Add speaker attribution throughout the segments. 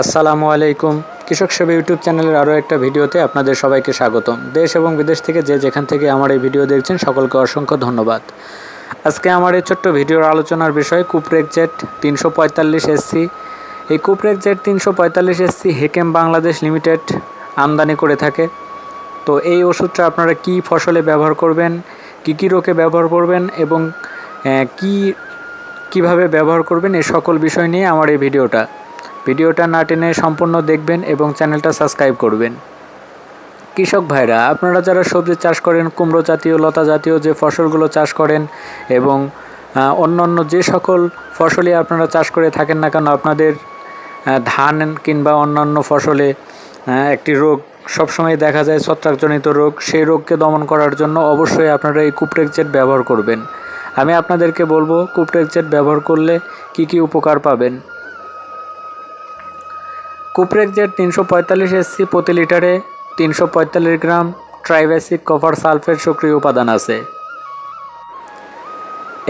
Speaker 1: আসসালামু আলাইকুম। কৃষক সেবা ইউটিউব চ্যানেলের আরও একটা ভিডিওতে আপনাদের সবাইকে স্বাগতম। দেশ এবং বিদেশ থেকে যে যেখান থেকে আমার এই ভিডিও দেখছেন, সকলকে অসংখ্য ধন্যবাদ। আজকে আমার এই ছোট্ট ভিডিওর আলোচনার বিষয় কুপরেক জেট তিনশো পঁয়তাল্লিশ এসসি এই কুপরেক জেট তিনশো পঁয়তাল্লিশ এসসি হেকেম বাংলাদেশ লিমিটেড আমদানি করে থাকে। তো এই ওষুধটা আপনারা কি ফসলে ব্যবহার করবেন, কি কি রোগে ব্যবহার করবেন এবং কি কীভাবে ব্যবহার করবেন, এই সকল বিষয় নিয়ে আমার এই ভিডিওটা। ভিডিওটা না টেনে সম্পূর্ণ দেখবেন এবং চ্যানেলটা সাবস্ক্রাইব করবেন। কৃষক ভাইরা, আপনারা যারা সবজি চাষ করেন, কুমড়ো জাতীয়, লতা জাতীয় যে ফসলগুলো চাষ করেন এবং অন্যান্য যে সকল ফসলই আপনারা চাষ করে থাকেন না কেন, আপনাদের ধান কিংবা অন্যান্য ফসলে একটি রোগ সবসময় দেখা যায়, ছত্রাকজনিত রোগ, সেই রোগকে দমন করার জন্য অবশ্যই আপনারা এই কুপরেক জেট ব্যবহার করবেন। আমি আপনাদেরকে বলব কুপরেক জেট ব্যবহার করলে কি কি উপকার পাবেন? কুপরেক তিনশো পঁয়তাল্লিশ এসসি প্রতি লিটারে তিনশো পঁয়তাল্লিশ গ্রাম ট্রাইবেসিক কপার সালফেট সক্রিয় উপাদান আছে।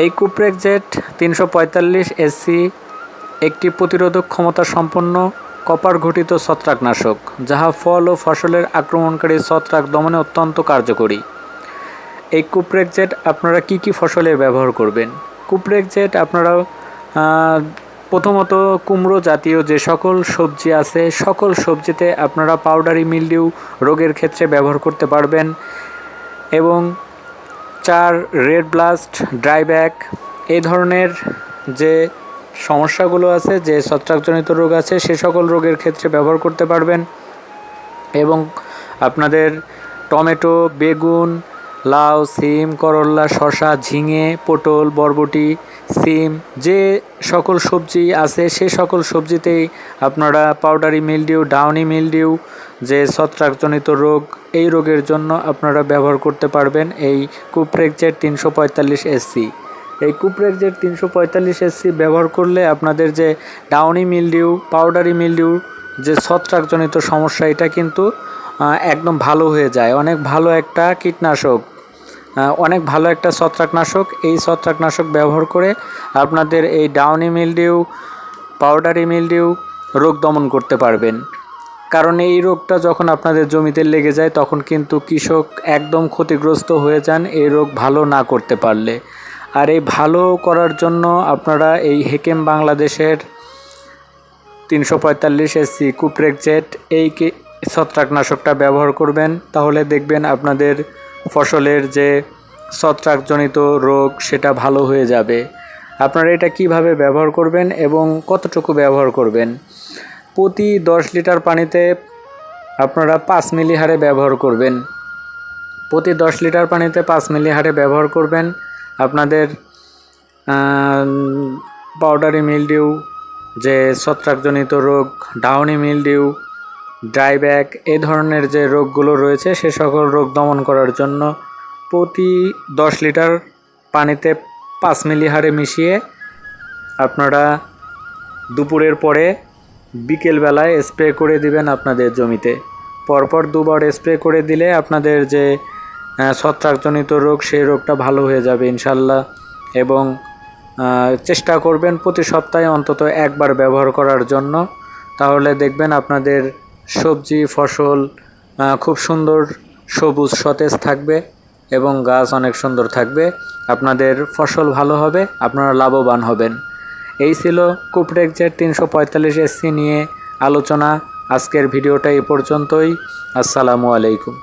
Speaker 1: এই কুপরেক জেট তিনশো পঁয়তাল্লিশ এসসি একটি প্রতিরোধক ক্ষমতা সম্পন্ন কপার ঘটিত ছত্রাকনাশক, যাহা ফল ও ফসলের আক্রমণকারী ছত্রাক দমনে অত্যন্ত কার্যকরী। এই কুপরেক জেট আপনারা কি কি ফসলে ব্যবহার করবেন? কুপরেক জেট আপনারা প্রথমত কুমড়ো জাতীয় যে সকল সবজি আছে, সকল সবজিতে আপনারা পাউডারি মিলডিউ রোগের ক্ষেত্রে ব্যবহার করতে পারবেন এবং চার রেড ব্লাস্ট ড্রাই ব্যাক এই ধরনের যে সমস্যাগুলো আছে, যে ছত্রাকজনিত রোগ আছে, সে সকল রোগের ক্ষেত্রে ব্যবহার করতে পারবেন এবং আপনাদের টমেটো, বেগুন লাউ, সিম করল্লা শসা, ঝিঙে, পটল, বরবটি, সিম, যে সকল সবজি আছে সে সকল সবজিতেই আপনারা পাউডারি মিলডিউ ডাউনি মিলডিউ যে ছত্রাকজনিত রোগ, এই রোগের জন্য আপনারা ব্যবহার করতে পারবেন এই কুপ্রেকজেট তিনশো পঁয়তাল্লিশ এসসি এই কুপ্রেকজেট তিনশো পঁয়তাল্লিশ এসসি ব্যবহার করলে আপনাদের যে ডাউনি মিলডিউ পাউডারি মিলডিউ যে ছত্রাকজনিত সমস্যা, এটা কিন্তু একদম ভালো হয়ে যায়। অনেক ভালো একটা কীটনাশক। অনেক ভালো একটা ছত্রাকনাশক। এই ছত্রাকনাশক ব্যবহার করে আপনাদের এই ডাউনি মিলডিউ পাউডারি মিলডিউ রোগ দমন করতে পারবেন। কারণ এই রোগটা যখন আপনাদের জমিতে লেগে যায়, তখন কিন্তু কৃষক একদম ক্ষতিগ্রস্ত হয়ে যান এই রোগ ভালো না করতে পারলে। আর এই ভালো করার জন্য আপনারা এই হেকেম বাংলাদেশের তিনশো পঁয়তাল্লিশ এসসি কুপ্রেক জেট এই ছত্রাকনাশকটা ব্যবহার করবেন। তাহলে দেখবেন আপনাদের ফসলের যে ছত্রাকজনিত রোগ, সেটা ভালো হয়ে যাবে। আপনারা এটা কীভাবে ব্যবহার করবেন এবং কতটুকু ব্যবহার করবেন? প্রতি দশ লিটার পানিতে আপনারা পাঁচ মিলি হারে ব্যবহার করবেন। প্রতি দশ লিটার পানিতে পাঁচ মিলি হারে ব্যবহার করবেন। আপনাদের পাউডারি মিলডিউ, যে ছত্রাকজনিত রোগ, ডাউনি মিলডিউ ড্রাই ব্যাক এই ধরনের যে রোগগুলো রয়েছে, সে সকল রোগ দমন করার জন্য প্রতি দশ লিটার পানিতে পাঁচ মিলি হারে মিশিয়ে আপনারা দুপুরের পরে বিকেলবেলায় স্প্রে করে দিবেন আপনাদের জমিতে। পরপর দুবার স্প্রে করে দিলে আপনাদের যে ছত্রাকজনিত রোগ, সেই রোগটা ভালো হয়ে যাবে ইনশাল্লাহ। এবং চেষ্টা করবেন প্রতি সপ্তাহে অন্তত একবার ব্যবহার করার জন্য। তাহলে দেখবেন আপনাদের সবজি, ফসল খুব সুন্দর সবুজ সতেজ থাকবে এবং গাছ অনেক সুন্দর থাকবে। আপনাদের ফসল ভালো হবে, আপনারা লাভবান হবেন। এই ছিল কুপরেকজের তিনশো পঁয়তাল্লিশ এসসি নিয়ে আলোচনা। আজকের ভিডিওটা এই পর্যন্তই। আসসালামু আলাইকুম।